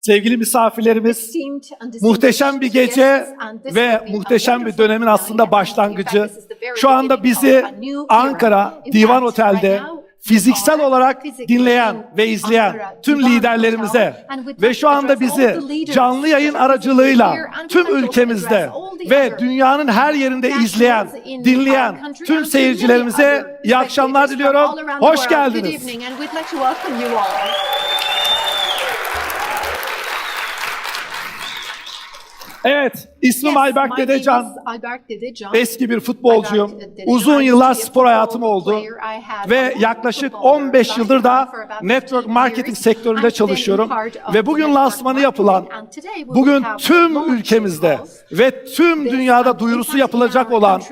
sevgili misafirlerimiz, muhteşem bir gece ve muhteşem bir dönemin aslında başlangıcı. Şu anda bizi Ankara Divan Otel'de fiziksel olarak dinleyen ve izleyen tüm liderlerimize ve şu anda bizi canlı yayın aracılığıyla tüm ülkemizde ve dünyanın her yerinde izleyen, dinleyen tüm seyircilerimize iyi akşamlar diliyorum. Hoş geldiniz. Evet, ismim Ayberk Dedecan. Eski bir futbolcuyum. Uzun yıllar spor hayatım oldu ve yaklaşık 15 yıldır da network marketing sektöründe çalışıyorum. Ve bugün lansmanı yapılan, bugün tüm ülkemizde ve tüm dünyada duyurusu yapılacak olan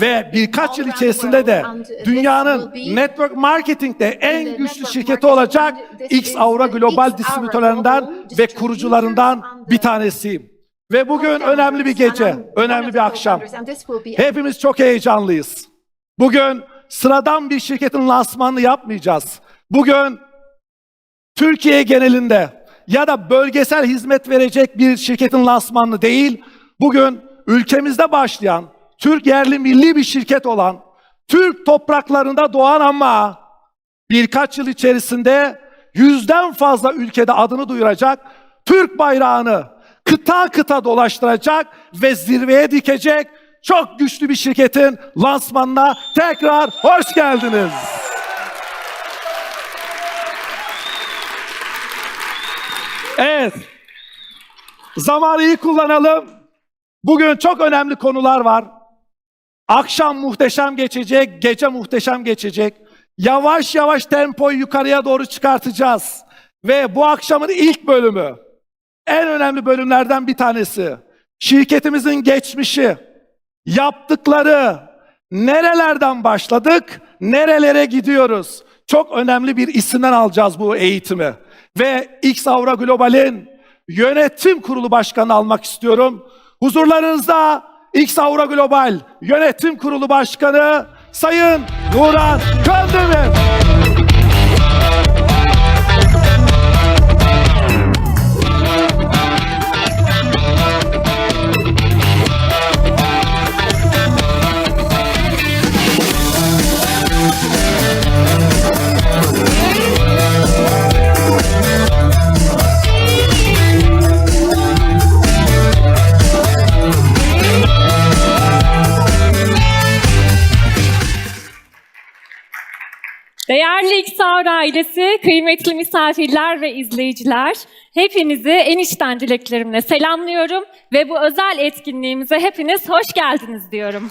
ve birkaç yıl içerisinde de dünyanın network marketingde en güçlü şirketi olacak X Aura Global distribütörlerinden ve kurucularından bir tanesiyim. Ve bugün önemli bir gece, önemli bir akşam. Hepimiz çok heyecanlıyız. Bugün sıradan bir şirketin lansmanını yapmayacağız. Bugün Türkiye genelinde ya da bölgesel hizmet verecek bir şirketin lansmanını değil, bugün ülkemizde başlayan, Türk yerli milli bir şirket olan, Türk topraklarında doğan ama birkaç yıl içerisinde yüzden fazla ülkede adını duyuracak, Türk bayrağını kıta kıta dolaştıracak ve zirveye dikecek çok güçlü bir şirketin lansmanına tekrar hoş geldiniz. Evet. Zamanı iyi kullanalım. Bugün çok önemli konular var. Akşam muhteşem geçecek, gece muhteşem geçecek. Yavaş yavaş tempoyu yukarıya doğru çıkartacağız. Ve bu akşamın ilk bölümü, en önemli bölümlerden bir tanesi. Şirketimizin geçmişi, yaptıkları, nerelerden başladık, nerelere gidiyoruz. Çok önemli bir isimden alacağız bu eğitimi. Ve X Avra Global'in yönetim kurulu başkanı almak istiyorum. Huzurlarınızda X Avra Global yönetim kurulu başkanı Sayın Nuran Köndemir. Değerli İksar ailesi, kıymetli misafirler ve izleyiciler, hepinizi en içten dileklerimle selamlıyorum ve bu özel etkinliğimize hepiniz hoş geldiniz diyorum.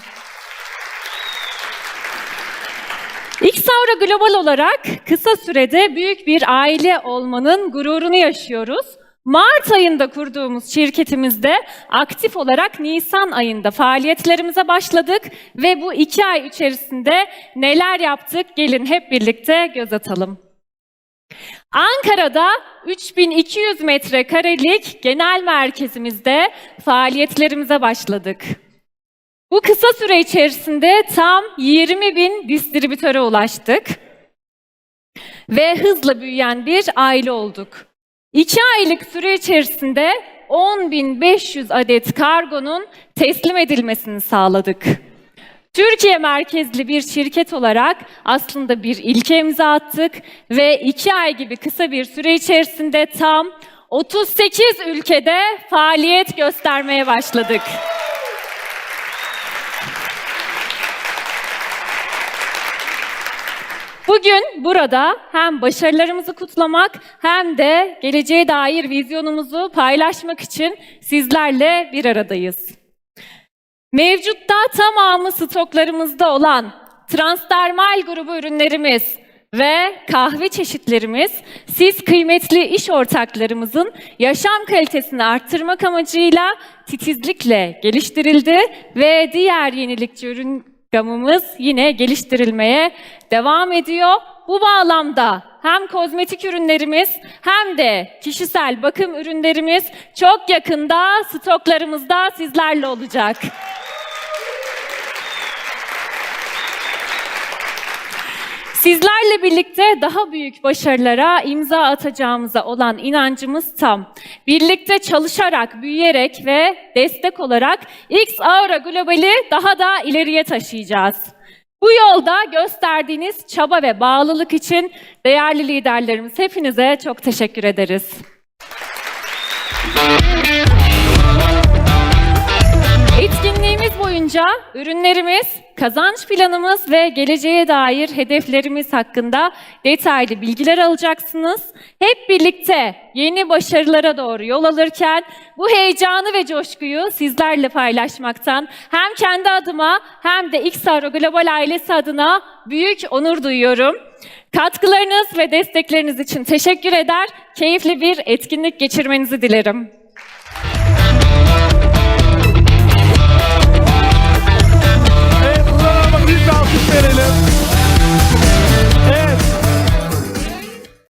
Xaura Global olarak kısa sürede büyük bir aile olmanın gururunu yaşıyoruz. Mart ayında kurduğumuz şirketimizde aktif olarak Nisan ayında faaliyetlerimize başladık ve bu iki ay içerisinde neler yaptık gelin hep birlikte göz atalım. Ankara'da 3200 metrekarelik genel merkezimizde faaliyetlerimize başladık. Bu kısa süre içerisinde tam 20 bin distribütöre ulaştık ve hızla büyüyen bir aile olduk. İki aylık süre içerisinde 10.500 adet kargonun teslim edilmesini sağladık. Türkiye merkezli bir şirket olarak aslında bir ilke imza attık ve iki ay gibi kısa bir süre içerisinde tam 38 ülkede faaliyet göstermeye başladık. Bugün burada hem başarılarımızı kutlamak hem de geleceğe dair vizyonumuzu paylaşmak için sizlerle bir aradayız. Mevcutta tamamı stoklarımızda olan transdermal grubu ürünlerimiz ve kahve çeşitlerimiz siz kıymetli iş ortaklarımızın yaşam kalitesini arttırmak amacıyla titizlikle geliştirildi ve diğer yenilikçi ürün gamımız yine geliştirilmeye devam ediyor. Bu bağlamda hem kozmetik ürünlerimiz hem de kişisel bakım ürünlerimiz çok yakında stoklarımızda sizlerle olacak. Sizlerle birlikte daha büyük başarılara imza atacağımıza olan inancımız tam. Birlikte çalışarak, büyüyerek ve destek olarak X Aura Global'i daha da ileriye taşıyacağız. Bu yolda gösterdiğiniz çaba ve bağlılık için değerli liderlerimiz hepinize çok teşekkür ederiz. Boyunca ürünlerimiz, kazanç planımız ve geleceğe dair hedeflerimiz hakkında detaylı bilgiler alacaksınız. Hep birlikte yeni başarılara doğru yol alırken bu heyecanı ve coşkuyu sizlerle paylaşmaktan hem kendi adıma hem de XR Global ailesi adına büyük onur duyuyorum. Katkılarınız ve destekleriniz için teşekkür eder, keyifli bir etkinlik geçirmenizi dilerim. Verelim.